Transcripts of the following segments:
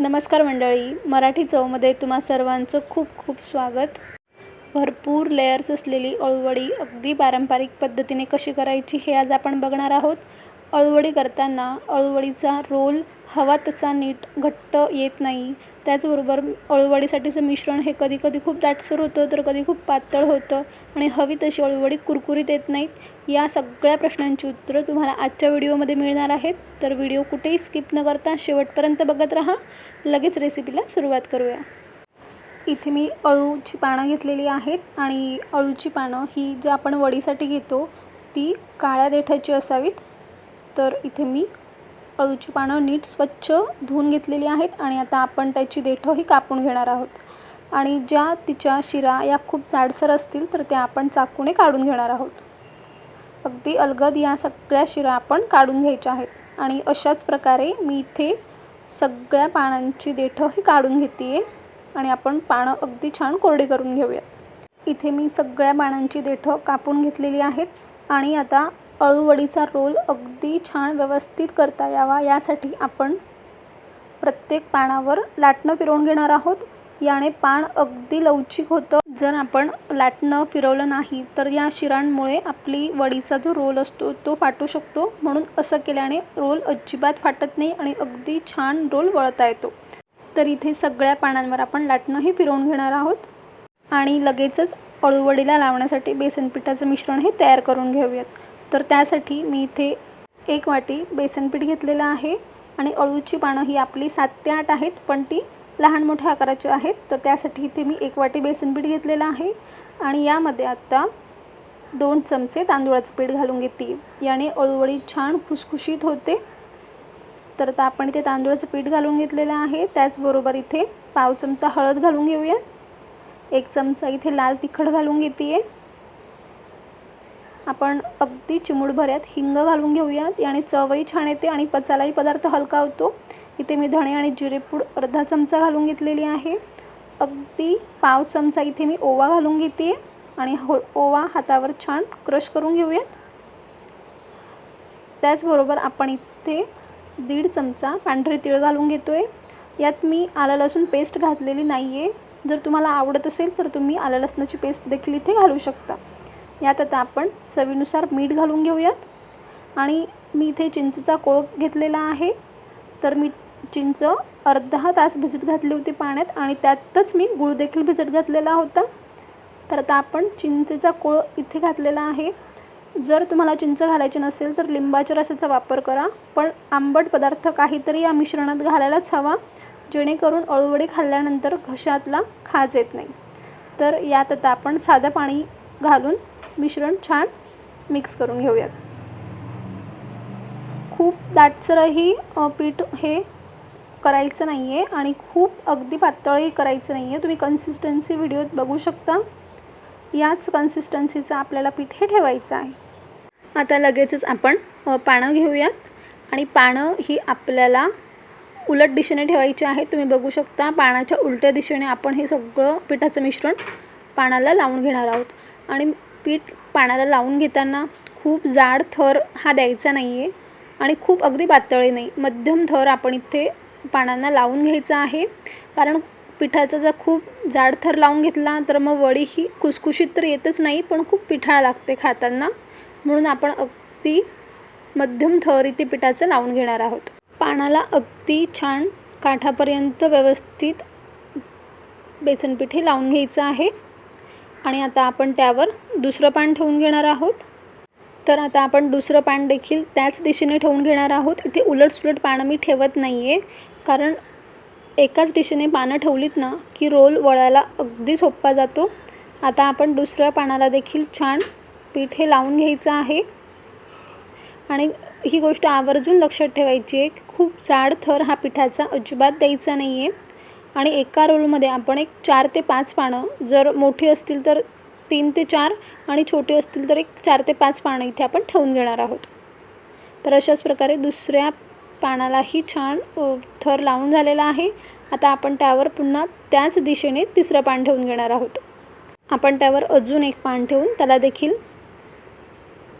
नमस्कार मंडळी मराठी चवमध्ये तुम्हा सर्वांचं खूप खूप स्वागत. भरपूर लेयर्स असलेली अळूवडी अगदी पारंपरिक पद्धतीने कशी करायची हे आज आपण बघणार आहोत. अळूवडी करताना अळूवडीचा रोल हवा तसा नीट घट्ट येत नाही. त्याचबरोबर अळूवडीसाठीचं मिश्रण हे कधी कधी खूप दाटसर होतं तर कधी खूप पातळ होतं आणि हवी तशी अळूवडी कुरकुरीत येत नाहीत. या सगळ्या प्रश्नांची उत्तरं तुम्हाला आजच्या व्हिडिओमध्ये मिळणार आहेत. तर व्हिडिओ कुठेही स्किप न करता शेवटपर्यंत बघत राहा. लगेच रेसिपीला सुरुवात करूया. इथे मी अळूची पानं घेतलेली आहेत आणि अळूची पानं ही जी आपण वडीसाठी घेतो ती काळ्या देठाची असावीत. तर इथे मी अळूची पानं नीट स्वच्छ धुवून घेतलेली आहेत आणि आता आपण त्याची देठंही कापून घेणार आहोत. आणि ज्या तिच्या शिरा या खूप जाडसर असतील तर त्या आपण चाकूने काढून घेणार आहोत. अगदी अलगद या सगळ्या शिरा आपण काढून घ्यायच्या आहेत. आणि अशाच प्रकारे मी इथे सगळ्या पानांची देठंही काढून घेते आहे आणि आपण पानं अगदी छान कोरडी करून घेऊयात. इथे मी सगळ्या पानांची देठं कापून घेतलेली आहेत आणि आता अळूवडीचा रोल अगदी छान व्यवस्थित करता यावा यासाठी आपण प्रत्येक पानावर लाटणं फिरवून घेणार आहोत. याने पान अगदी लवचिक होतं. जर आपण लाटणं फिरवलं नाही तर या शिरांमुळे आपली वडीचा जो रोल असतो तो फाटू शकतो. म्हणून असं केल्याने रोल अजिबात फाटत नाही आणि अगदी छान रोल वळता येतो. तर इथे सगळ्या पानांवर आपण लाटणंही फिरवून घेणार आहोत. आणि लगेचच अळूवडीला लावण्यासाठी बेसन पिठाचं मिश्रण हे तयार करून घेऊयात. तर त्यासाठी मी इथे एक वाटी बेसनपीठ घेतलेलं आहे आणि अळूची पानं ही आपली सात ते आठ आहेत पण ती लहान मोठ्या आकाराची आहेत. तर त्यासाठी इथे मी एक वाटी बेसनपीठ घेतलेलं आहे आणि यामध्ये आत्ता दोन चमचे तांदूळाचं पीठ घालून घेते. याने अळूवळी छान खुसखुशीत होते. तर आता आपण इथे तांदूळाचं पीठ घालून घेतलेलं आहे. त्याचबरोबर इथे पाव चमचा हळद घालून घेऊयात. एक चमचा इथे लाल तिखट घालून घेते आहे आपण अगदी चिमूटभऱ्यात हिंग घालून घेऊयात. याने चवही छान येते आणि पचायलाही पदार्थ हलका होतो. इथे मी धणे आणि जिरेपूड अर्धा चमचा घालून घेतलेली आहे. अगदी पाव चमचा इथे मी ओवा घालून घेते. आणि हो ओवा हातावर छान क्रश करून घेऊयात. त्याचबरोबर आपण इथे दीड चमचा पांढरे तीळ घालून घेतो आहे यात मी आलं लसूण पेस्ट घातलेली नाही आहे जर तुम्हाला आवडत असेल तर तुम्ही आलं लसणाची पेस्ट देखील इथे घालू शकता. यात आता आपण चवीनुसार मीठ घालून घेऊयात. आणि मी इथे चिंचेचा कोळ घेतलेला आहे. तर मी चिंच अर्धा तास भिजत घातली होती पाण्यात आणि त्यातच मी गुळदेखील भिजत घातलेला होता. तर आता आपण चिंचेचा कोळ इथे घातलेला आहे. जर तुम्हाला चिंच घालायची नसेल तर लिंबाच्या रसाचा वापर करा. पण आंबट पदार्थ काहीतरी या मिश्रणात घालायलाच हवा. जेणेकरून अळूवडी खाल्ल्यानंतर घशातला खाज येत नाही. तर यात आता आपण साधं पाणी घालून मिश्रण छान मिक्स करून घेऊयात. खूप दाटसरही पीठ हे करायचं नाही आहे आणि खूप अगदी पातळही करायचं नाही आहे तुम्ही कन्सिस्टन्सी व्हिडिओत बघू शकता. याच कन्सिस्टन्सीचं आपल्याला पीठ हे ठेवायचं आहे. आता लगेचच आपण पानं घेऊयात. आणि पानं ही आपल्याला उलट दिशेने ठेवायची आहे. तुम्ही बघू शकता पानाच्या उलट्या दिशेने आपण हे सगळं पिठाचं मिश्रण पानाला लावून घेणार आहोत. आणि पीठ पानाला लावून घेताना खूप जाड थर हा द्यायचा नाही आहे आणि खूप अगदी पातळी नाही. मध्यम थर आपण इथे पानांना लावून घ्यायचा आहे. कारण पिठाचा जर खूप जाड थर लावून घेतला तर मग वडी ही कुसकुशीत तर येतच नाही पण खूप पिठाळ लागते खाताना. म्हणून आपण अगदी मध्यम थर इथे पिठाचं लावून घेणार आहोत. पानाला अगदी छान काठापर्यंत व्यवस्थित बेसनपीठ हे लावून घ्यायचं आहे. आणि आता आपण त्यावर दुसरं पान ठेवून घेणार आहोत. तर आता आपण दुसरं पान देखील त्याच दिशेने ठेवून घेणार आहोत. इथे उलटसुलट पानं मी ठेवत नाही आहे कारण एकाच दिशेने पानं ठेवलीत ना की रोल वळायला अगदी सोपा जातो. आता आपण दुसऱ्या पानाला देखील छान पीठ हे लावून घ्यायचं आहे. आणि ही गोष्ट आवर्जून लक्षात ठेवायची आहे. खूप जाड थर हा पिठाचा अजिबात द्यायचा नाही आहे आणि एका रोलमध्ये आपण एक चार ते पाच पानं जर मोठी असतील तर तीन ते चार आणि छोटी असतील तर एक चार ते पाच पानं इथे आपण ठेवून घेणार आहोत. तर अशाच प्रकारे दुसऱ्या पानालाही छान थर लावून झालेला आहे. आता आपण त्यावर पुन्हा त्याच दिशेने तिसरं पान ठेवून घेणार आहोत. आपण त्यावर अजून एक पान ठेवून त्याला देखील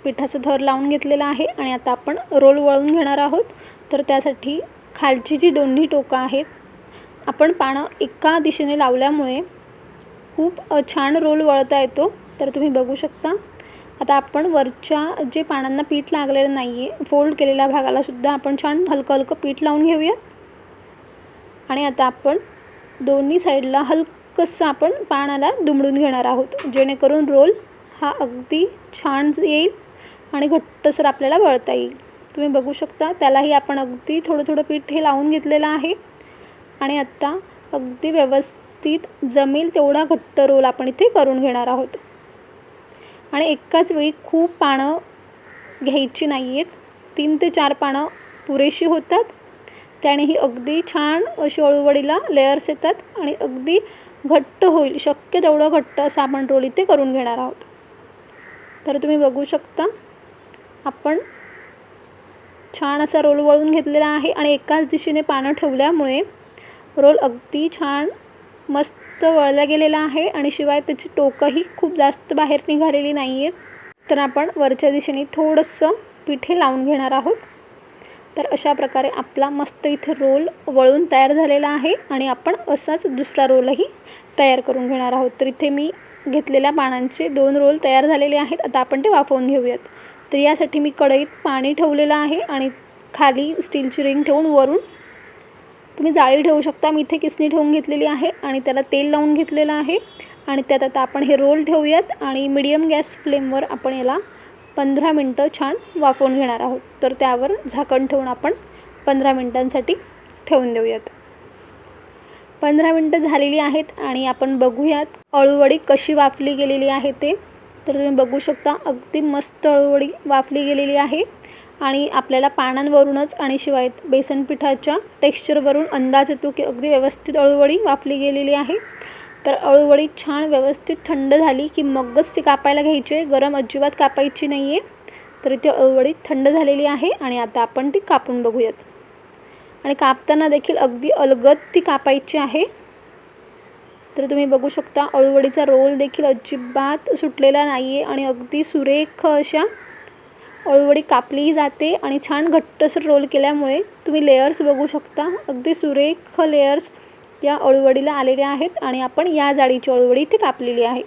पिठाचं थर लावून घेतलेलं आहे आणि आता आपण रोल वळून घेणार आहोत. तर त्यासाठी खालची जी दोन्ही टोकं आहेत आपण पानं एका दिशेने लावल्यामुळे खूप छान रोल वळता येतो. तर तुम्ही बघू शकता. आता आपण वरच्या जे पानांना पीठ लागलेलं नाही आहे फोल्ड केलेल्या भागालासुद्धा आपण छान हलकं हलकं पीठ लावून घेऊयात. आणि आता आपण दोन्ही साईडला हलकंसं आपण पानाला दुमडून घेणार आहोत. जेणेकरून रोल हा अगदी छान येईल आणि घट्टसर आपल्याला वळता येईल. तुम्ही बघू शकता त्यालाही आपण अगदी थोडं थोडं पीठ हे लावून घेतलेलं आहे. आणि आत्ता अगदी व्यवस्थित जमेल तेवढा घट्ट रोल आपण इथे करून घेणार आहोत. आणि एकाच वेळी खूप पानं घ्यायची नाही आहेत तीन ते चार पानं पुरेशी होतात. त्याने ही अगदी छान अशी अळूवडीला लेअर्स येतात आणि अगदी घट्ट होईल शक्य तेवढं घट्ट असं आपण रोल इथे करून घेणार आहोत. तर तुम्ही बघू शकता आपण छान असा रोल वळून घेतलेला आहे आणि एकाच दिशेने पानं ठेवल्यामुळे रोल अगदी छान मस्त वळला गेलेला आहे आणि शिवाय त्याची टोकंही खूप जास्त बाहेर निघालेली नाही आहेत तर आपण वरच्या दिशेने थोडंसं पिठे लावून घेणार आहोत. तर अशा प्रकारे आपला मस्त इथे रोल वळून तयार झालेला आहे आणि आपण असाच दुसरा रोलही तयार करून घेणार आहोत. तर इथे मी घेतलेल्या पानांचे दोन रोल तयार झालेले आहेत. आता आपण ते वाफवून घेऊयात. तर यासाठी मी कढईत पाणी ठेवलेलं आहे आणि खाली स्टीलची रिंग ठेवून वरून तुम्ही जाळी ठेवू शकता. मी इथे किसणी ठेवून घेतलेली आहे आणि त्याला तेल लावून घेतलेलं आहे. आणि त्यात आता आपण हे रोल ठेवूयात आणि मिडियम गॅस फ्लेमवर आपण याला पंधरा मिनटं छान वाफवून घेणार आहोत. तर त्यावर झाकण ठेवून आपण पंधरा मिनटांसाठी ठेवून देऊयात. पंधरा मिनटं झालेली आहेत आणि आपण बघूयात अळूवडी कशी वाफली गेलेली आहे ते. तर तुम्ही बघू शकता अगदी मस्त अळूवडी वाफली गेलेली आहे. आणि आपल्याला पानांवरूनच आणि शिवाय बेसन पिठाच्या टेक्स्चरवरून अंदाज येतो की अगदी व्यवस्थित अळूवडी वाफली गेलेली आहे. तर अळूवडी छान व्यवस्थित थंड झाली की मगच ती कापायला घ्यायची आहे. गरम अजिबात कापायची नाही आहे तर इथे अळूवडी थंड झालेली आहे आणि आता आपण ती कापून बघूयात. आणि कापताना देखील अगदी अलगद ती कापायची आहे. तर तुम्ही बघू शकता अळूवडीचा रोल देखील अजिबात सुटलेला नाही आहे आणि अगदी सुरेख अशा अळूवडी कापलीही जाते आणि छान घट्टसर रोल केल्यामुळे तुम्ही लेयर्स बघू शकता. अगदी सुरेख लेयर्स या अळूवडीला आलेल्या आहेत आणि आपण या जाडीची अळूवडी इथे कापलेली आहे.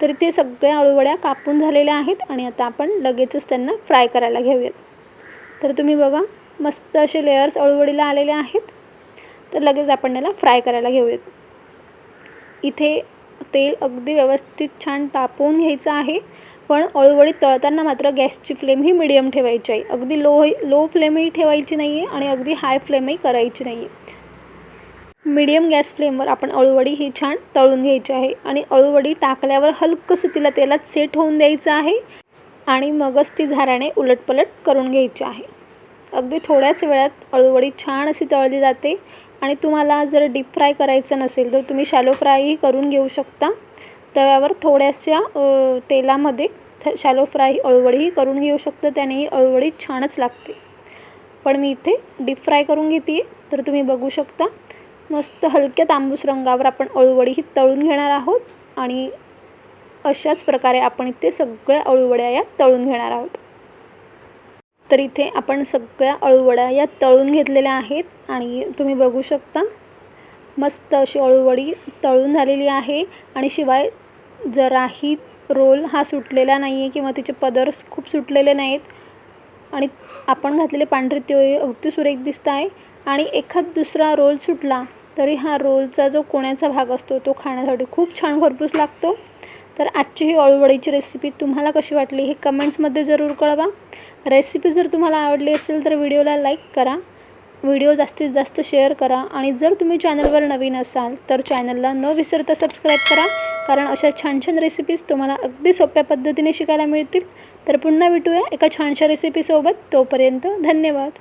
तर इथे सगळ्या अळूवड्या कापून झालेल्या आहेत आणि आता आपण लगेचच त्यांना फ्राय करायला घेऊयात. तर तुम्ही बघा मस्त असे लेयर्स अळूवडीला आलेले आहेत. तर लगेच आपण याला फ्राय करायला घेऊयात. इथे तेल अगदी व्यवस्थित छान तापवून घ्यायचं आहे. पण अळूवडी तळताना मात्र गॅसची फ्लेम ही मिडियम ठेवायची आहे. अगदी लो लो फ्लेमही ठेवायची नाही आहे आणि अगदी हाय फ्लेमही करायची नाही आहे मीडियम गॅस फ्लेमवर आपण अळूवडी ही छान तळून घ्यायची आहे आणि अळूवडी टाकल्यावर हलकंसं तिला तेलात सेट होऊन द्यायचं आहे आणि मगच ती झाऱ्याने उलटपलट करून घ्यायची आहे. अगदी थोड्याच वेळात अळूवडी छान अशी तळली जाते आणि तुम्हाला जर डीप फ्राय करायचं नसेल तर तुम्ही शॅलो फ्रायही करून घेऊ शकता. तव्यावर थोड्याशा तेलामध्ये थ शॅलो फ्राय अळूवडीही करून घेऊ शकतो. त्यानेही अळूवडी छानच लागते. पण मी इथे डीप फ्राय करून घेते आहे तर तुम्ही बघू शकता. मस्त हलक्या तांबूस रंगावर आपण अळूवडी ही तळून घेणार आहोत आणि अशाच प्रकारे आपण इथे सगळ्या अळूवड्या या तळून घेणार आहोत. तर इथे आपण सगळ्या अळूवड्या या तळून घेतलेल्या आहेत आणि तुम्ही बघू शकता. मस्त अशी अळूवडी तळून झालेली आहे आणि शिवाय जराही रोल हा सुटलेला नाही आहे किंवा तिचे पदर्स खूप सुटलेले नाहीत. आणि आपण घातलेले पांढरे तिळे अगदी सुरेख दिसत आहे आणि एखाद दुसरा रोल सुटला तरी हा रोलचा जो कोण्याचा भाग असतो तो खाण्यासाठी खूप छान भरपूस लागतो. तर आजची ही अळूवडीची रेसिपी तुम्हाला कशी वाटली हे कमेंट्समध्ये जरूर कळवा. रेसिपी जर तुम्हाला आवडली असेल तर व्हिडिओला लाईक करा. व्हिडिओ जास्तीत जास्त शेअर करा आणि जर तुम्ही चॅनलवर नवीन असाल तर चॅनलला न विसरता सबस्क्राईब करा कारण अशा छान छान रेसिपीज तुम्हाला अगदी सोप्या पद्धतीने शिकायला मिळतील. तर पुन्हा भेटूया एका छानशा रेसिपीसोबत तोपर्यंत धन्यवाद.